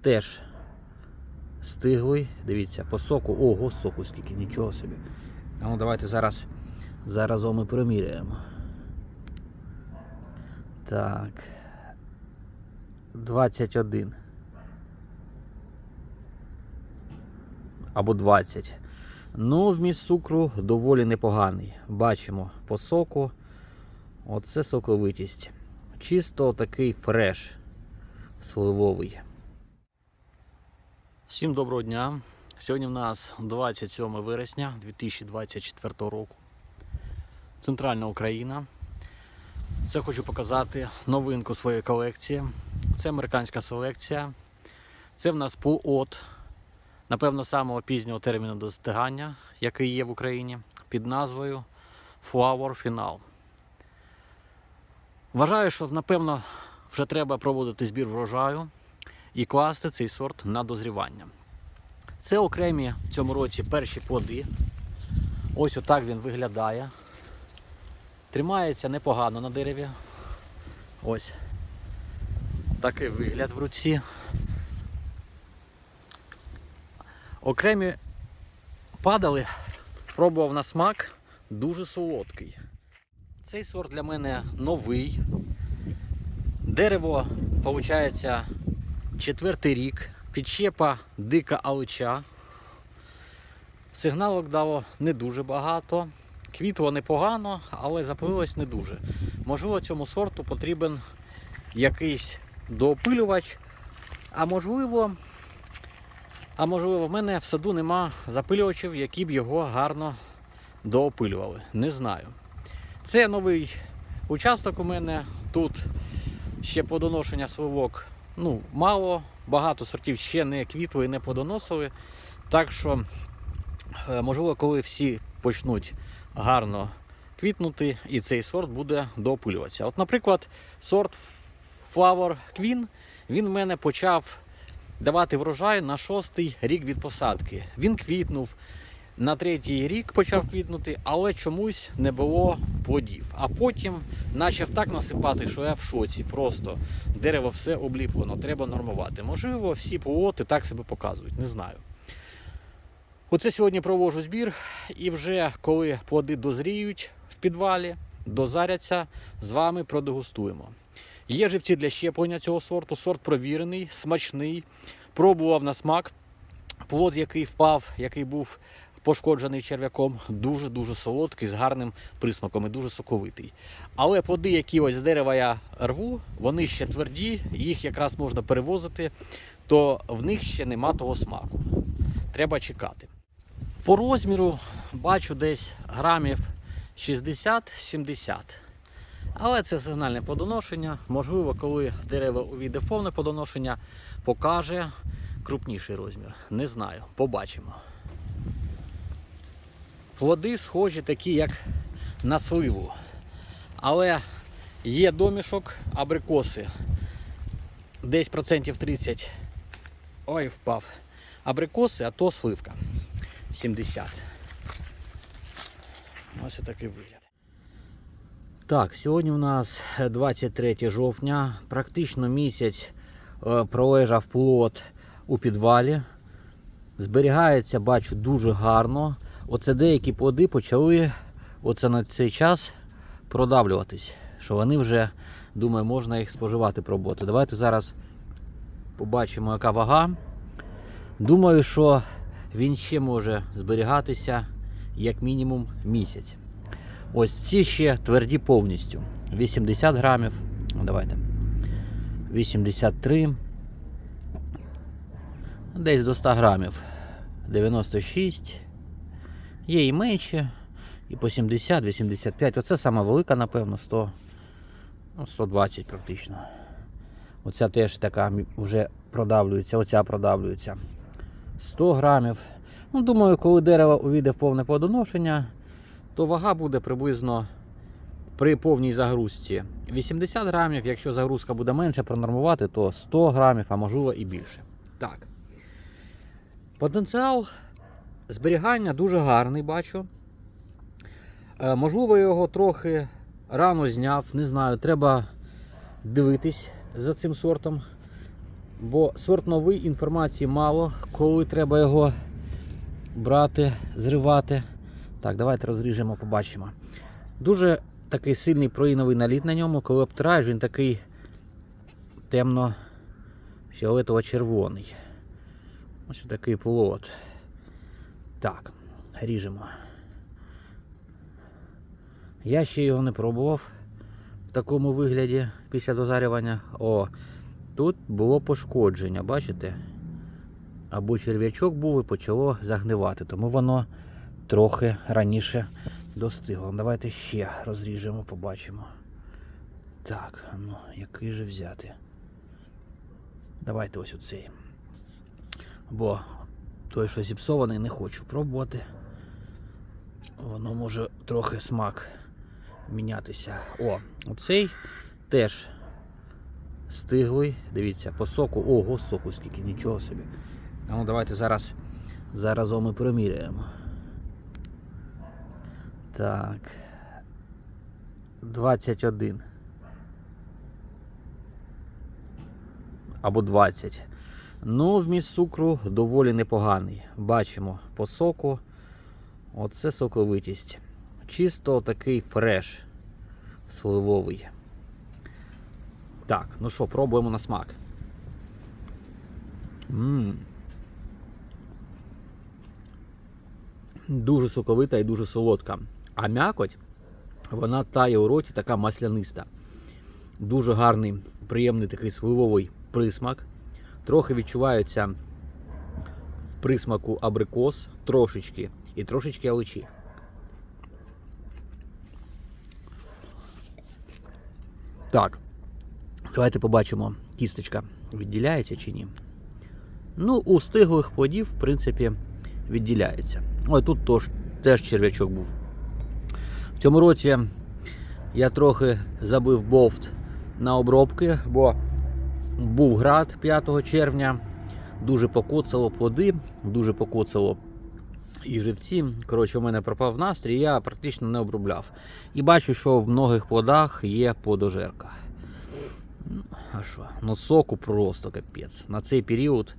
Теж стиглий. Дивіться, по соку. Ого, соку скільки, нічого собі. Ну давайте зараз заразом і приміряємо. Так. 21. Або 20. Ну, вміст цукру доволі непоганий. Бачимо по соку. Оце соковитість. Чисто такий фреш сливовий. Всім доброго дня. Сьогодні в нас 27 вересня 2024 року. Центральна Україна. Це хочу показати новинку своєї колекції. Це американська селекція. Це в нас плод, напевно, самого пізнього терміну достигання, який є в Україні, під назвою Flower Final. Вважаю, що напевно вже треба проводити збір врожаю і класти цей сорт на дозрівання. Це окремі в цьому році перші плоди. Ось отак він виглядає. Тримається непогано на дереві. Ось такий вигляд в руці. Окремі падали, пробував на смак, дуже солодкий. Цей сорт для мене новий. Дерево, виходить, четвертий рік. Підщепа дика алича. Сигналок дало не дуже багато. Квітло непогано, але запилилось не дуже. Можливо, цьому сорту потрібен якийсь доопилювач. А можливо, а можливо, в мене в саду нема запилювачів, які б його гарно доопилювали. Не знаю. Це новий участок у мене. Тут ще плодоношення сливок ну, мало. Багато сортів ще не квітли і не плодоносили. Так що, е, можливо, коли всі почнуть гарно квітнути, і цей сорт буде доопилюватися. От, наприклад, сорт Flower Queen, він в мене почав давати врожай на шостий рік від посадки. Він квітнув. На третій рік почав квітнути, але чомусь не було плодів. А потім почав так насипати, що я в шоці. Просто дерево все обліплено, треба нормувати. Можливо, всі пілоти так себе показують, не знаю. Оце сьогодні провожу збір, і вже коли плоди дозріють в підвалі, дозаряться, з вами продегустуємо. Є живці для щеплення цього сорту, сорт провірений, смачний. Пробував на смак. Плод, який впав, який був пошкоджений черв'яком, дуже-дуже солодкий, з гарним присмаком і дуже соковитий. Але плоди, які ось з дерева я рву, вони ще тверді, їх якраз можна перевозити, то в них ще нема того смаку. Треба чекати. По розміру бачу десь грамів 60-70. Але це сигнальне плодоношення. Можливо, коли дерево увійде в повне плодоношення, покаже крупніший розмір. Не знаю, побачимо. Плоди схожі такі, як на сливу. Але є домішок абрикоси. Десь процентів 30. Ой, впав. Абрикоси, а то сливка. 70. Ось такий вигляд. Так, сьогодні у нас 23 жовтня. Практично місяць е, пролежав плод у підвалі. Зберігається, бачу, дуже гарно. Оце деякі плоди почали оце на цей час продавлюватись. Що вони вже, думаю, можна їх споживати, пробувати. Давайте зараз побачимо, яка вага. Думаю, що він ще може зберігатися як мінімум місяць. Ось ці ще тверді повністю. 80 грамів. Ну, Давайте. 83. Десь до 100 грамів. 96. Є і менше. І по 70, 85. Оце сама велика, напевно, 100. Ну, 120 практично. Оця теж така вже продавлюється, оця продавлюється. 100 грамів. Ну, думаю, коли дерево увійде в повне плодоношення, то вага буде приблизно при повній загрузці 80 грамів. Якщо загрузка буде менше, пронормувати, то 100 грамів, а можливо і більше. Так. Потенціал зберігання дуже гарний, бачу. Е, можливо, його трохи рано зняв, не знаю, треба дивитись за цим сортом. Бо сорт новий, інформації мало, коли треба його брати, зривати. Так, давайте розріжемо, побачимо. Дуже такий сильний проїновий наліт на ньому, коли обтираєш, він такий темно фіолетово-червоний. Ось такий плод. Так, ріжемо. Я ще його не пробував в такому вигляді після дозарювання. О, тут було пошкодження, бачите? Або черв'ячок був і почало загнивати, тому воно трохи раніше достигло. Давайте ще розріжемо, побачимо. Так, ну, який же взяти? Давайте ось оцей. Бо той, що зіпсований, не хочу пробувати. Воно може трохи смак мінятися. О, оцей теж стиглий. Дивіться, по соку. Ого, соку скільки, нічого собі. Ну давайте зараз заразом і проміряємо. Так. 21. Або 20. Ну, вміст цукру доволі непоганий. Бачимо по соку. Оце соковитість. Чисто такий фреш сливовий. Так, ну що, пробуємо на смак. Ммм. Дуже соковита і дуже солодка. А м'якоть, вона тає у роті така масляниста. Дуже гарний, приємний такий сливовий присмак. Трохи відчувається в присмаку абрикос, трошечки, і трошечки аличі. Так, давайте побачимо, кісточка відділяється чи ні. Ну, у стиглих плодів, в принципі, відділяється. Ой, тут тож, теж черв'ячок був. В цьому році я трохи забив бовт на обробки, бо був град 5 червня, дуже покоцало плоди, дуже покоцало і живці. Коротше, у мене пропав настрій, я практично не обробляв. І бачу, що в многих плодах є подожерка. Ну, А що? Ну соку просто капець. На цей період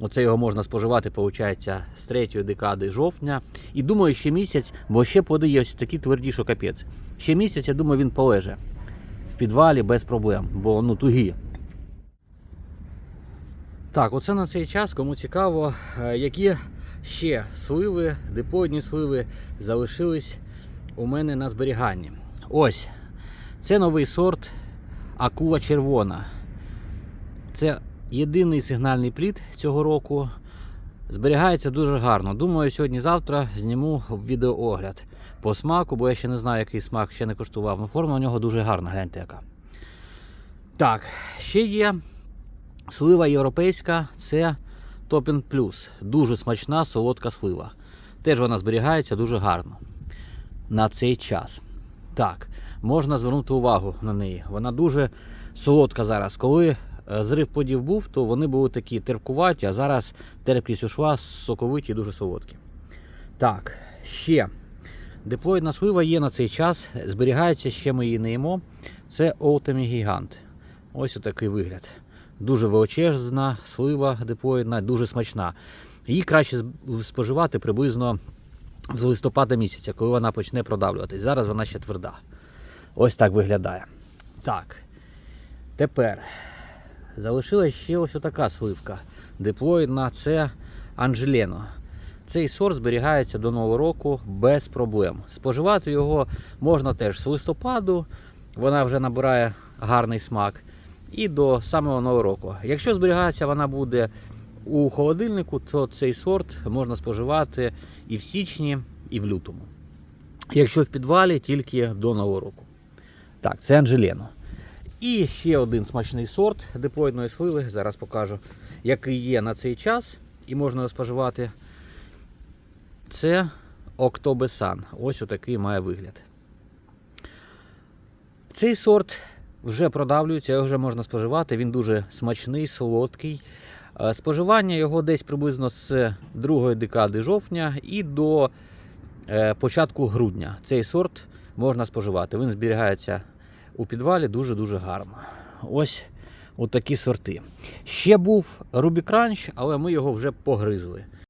оце його можна споживати, виходить, з третьої декади жовтня. І думаю, ще місяць, бо ще плоди є ось такі тверді, що капець. Ще місяць, я думаю, він полеже в підвалі без проблем, бо ну тугі. Так, оце на цей час, кому цікаво, е, які ще сливи, диплоїдні сливи залишились у мене на зберіганні. Ось, це новий сорт Акула червона. Це єдиний сигнальний плід цього року. Зберігається дуже гарно. Думаю, сьогодні-завтра зніму відеоогляд по смаку, бо я ще не знаю, який смак ще не коштував. Ну, форма у нього дуже гарна, гляньте яка. Так, ще є слива європейська, це Топін Плюс. Дуже смачна, солодка слива. Теж вона зберігається дуже гарно на цей час. Так, можна звернути увагу на неї. Вона дуже солодка зараз. Коли е, зрив плодів був, то вони були такі терпкуваті, а зараз терпкість ушла, соковиті і дуже солодкі. Так, ще. Диплоїдна слива є на цей час. Зберігається, ще ми її не їмо. Це Олтемі Гігант. Ось отакий вигляд. Дуже величезна слива диплоїдна, дуже смачна. Її краще споживати приблизно з листопада місяця, коли вона почне продавлюватись. Зараз вона ще тверда. Ось так виглядає. Так. Тепер залишилась ще ось така сливка. Диплоїдна це Анжелено. Цей сорт зберігається до Нового року без проблем. Споживати його можна теж з листопаду, вона вже набирає гарний смак. І до самого Нового року. Якщо зберігається вона буде у холодильнику, то цей сорт можна споживати і в січні, і в лютому. Якщо в підвалі, тільки до Нового року. Так, це Анжелено. І ще один смачний сорт диплоїдної сливи, зараз покажу, який є на цей час і можна його споживати. Це Октобесан. Ось отакий має вигляд. Цей сорт вже продавлюється, його вже можна споживати. Він дуже смачний, солодкий. Е, Споживання його десь приблизно з другої декади жовтня і до е, початку грудня. Цей сорт можна споживати. Він зберігається у підвалі дуже-дуже гарно. Ось отакі сорти. Ще був Рубікранч, але ми його вже погризли.